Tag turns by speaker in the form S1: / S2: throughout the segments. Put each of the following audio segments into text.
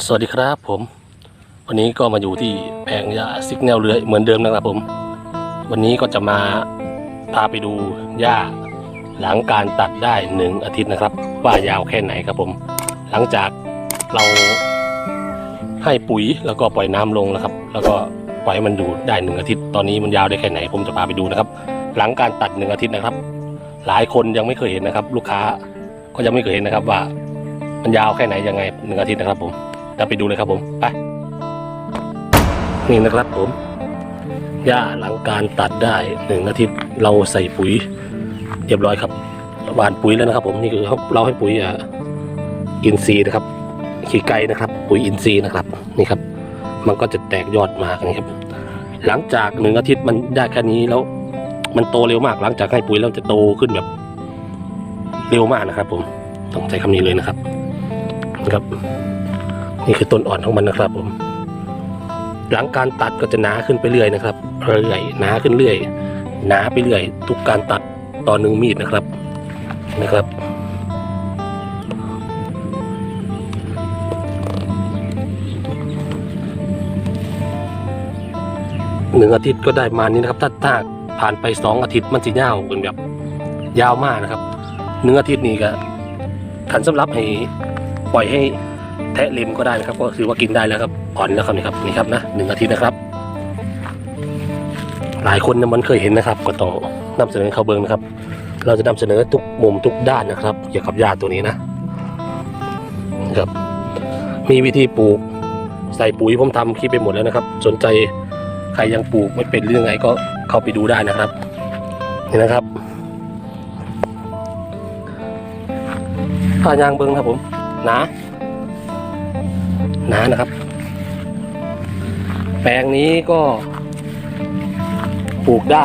S1: สวัสดีครับผม วันนี้ก็มาอยู่ที่แผงยาซิกแนลเรือยเหมือนเดิมนะครับผม วันนี้ก็จะมาพาไปดูหญ้าหลังการตัดได้หนึ่งอาทิตย์นะครับ ว่ายาวแค่ไหนครับผม หลังจากเราให้ปุ๋ยแล้วก็ปล่อยน้ำลงนะครับ แล้วก็ปล่อยให้มันดูได้หนึ่งอาทิตย์ ตอนนี้มันยาวได้แค่ไหน ผมจะพาไปดูนะครับ หลังการตัดหนึ่งอาทิตย์นะครับ หลายคนยังไม่เคยเห็นนะครับ ลูกค้าก็ยังไม่เคยเห็นนะครับว่ามันยาวแค่ไหนยังไงหนึ่งอาทิตย์นะครับผม ราไปดูเลยครับผม ไป นี่นะครับผม หญ้าหลังการตัดได้หนึ่งอาทิตย์เราใส่ปุ๋ยเรียบร้อยครับหว่านปุ๋ยแล้วนะครับ ผมนี่คือเราให้ปุ๋ยอินทรีย์นะครับ ขี้ไก่นะครับ ปุ๋ยอินทรีย์นะครับ นี่ครับ มันก็จะแตกยอดมากันครับ หลังจากหนึ่งอาทิตย์มันได้แค่นี้แล้ว มันโตเร็วมาก หลังจากให้ปุ๋ยแล้วจะโตขึ้นแบบเร็วมากนะครับ ผมต้องใช้คำนี้เลยนะครับนะครับ นี่คือต้นอ่อนของมันนะครับ ผม หลังการตัดก็จะหนาขึ้นไปเรื่อยนะครับ เรื่อยหนาขึ้นเรื่อยหนาไปเรื่อย ทุกการตัดต่อหนึ่งมีดนะครับนะครับหนึ่งอาทิตย์ก็ได้มานี้นะครับ ถ้าถ้าผ่านไปสองอาทิตย์มันจะยาวเป็นแบบ ยาวมากนะครับหนึ่งอาทิตย์นี้ก็ขันสำหรับให้ปล่อยให้ แทะเล็มก็ได้นะครับ ก็คือว่ากินได้แล้วครับอ่อนแล้วครับนี่ครับนี่ครับนะหนึ่งอาทิตย์นะครับ หลายคนนี่มันเคยเห็นนะครับ ก็ต้องนำเสนอให้เขาเบิงนะครับ เราจะนำเสนอทุกมุมทุกด้านนะครับ เกี่ยวกับยาตัวนี้นะนะครับ มีวิธีปลูกใส่ปุ๋ยผมทำคลิปไปหมดแล้วนะครับ สนใจใครยังปลูกไม่เป็นหรือยังไงก็เข้าไปดูได้นะครับนี่นะครับผ้ายางเบิงครับผมนา หนานะครับ แปลงนี้ก็ปลูกได้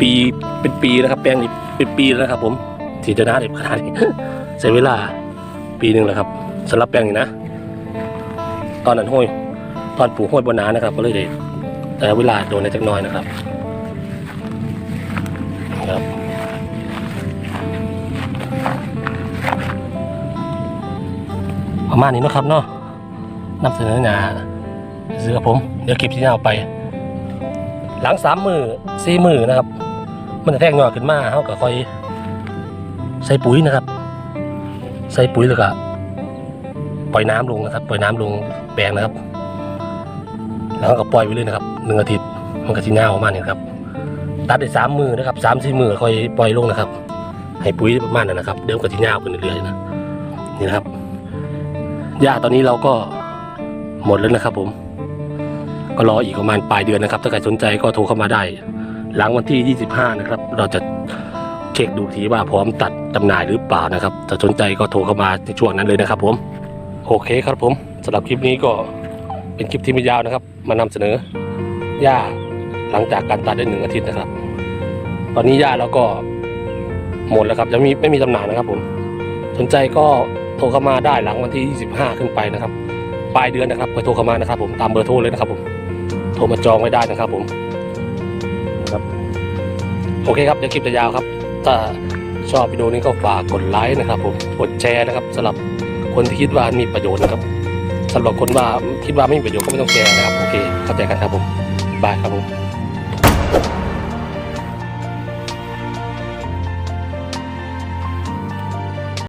S1: ปีเป็นปีแล้วครับ แปลงนี้เป็นปีแล้วครับ ผมที่จะหนาเด็ดขนาดนี้ใช้เวลาปีหนึ่งแล้วครับสำหรับแปลงนี้นะ ตอนนั้นห้อยตอนปลูกห้อยบนนานะครับ ก็เลยได้แต่เวลาโดนในจักน้อยนะครับครับ ประมาณนี้นะครับเนาะนำเสนอหนาซื้อผม เดี๋ยวคลิปที่จะเอาไป หลังสามมือสี่มือนะครับ มันจะแทงหน่อยขึ้นมาเขาก็ค่อย ใส่ปุ๋ยนะครับ ใส่ปุ๋ยแล้วก็ปล่อยน้ำลงนะครับ ปล่อยน้ำลงแปลงนะครับ แล้วก็ปล่อยไปเลยนะครับหนึ่งอาทิตย์มันก็จะเงาออกมาเนี่ครับ ตัดได้สามมือนะครับสามสี่มือค่อยปล่อยลงนะครับ ให้ปุ๋ยประมาณนั้นนะครับ เดี๋ยวก็จะเงาขึ้นเรื่อยๆนะนี่นะครับ หญ้าตอนนี้เราก็หมดแล้วนะครับ ผม ก็รออีกประมาณปลายเดือนนะครับ ถ้าใครสนใจก็โทรเข้ามาได้ หลังวันที่ 25 นะครับ เราจะเช็คดูทีว่าพร้อมตัดจำหน่ายหรือเปล่านะครับถ้าสนใจก็โทรเข้ามาในช่วงนั้นเลยนะครับ ผม โอเคครับผมสำหรับคลิปนี้ก็เป็นคลิปที่ไม่ยาวนะครับ มานำเสนอหญ้าหลังจากการตัดได้หนึ่งอาทิตย์นะครับ ตอนนี้หญ้าเราก็หมดแล้วครับยังมีไม่มีจำหน่ายนะครับ ผม สนใจก็ โทรเข้ามาได้หลังวันที่ 25 ขึ้นไปนะครับปลายเดือนนะครับก็โทรเข้ามานะครับ ผมตามเบอร์โทรเลยนะครับผมโทรมาจองไว้ได้นะครับผมนะครับโอเคครับเดี๋ยวคลิปจะยาวครับ ถ้าชอบวิดีโอนี้ก็ฝากกดไลค์นะครับ ผมกดแชร์นะครับสำหรับคนที่คิดว่ามีประโยชน์นะครับสำหรับคนว่าคิดว่าไม่มีประโยชน์ก็ไม่ต้องแชร์นะครับโอเคเข้าใจกันครับผมบายครับผม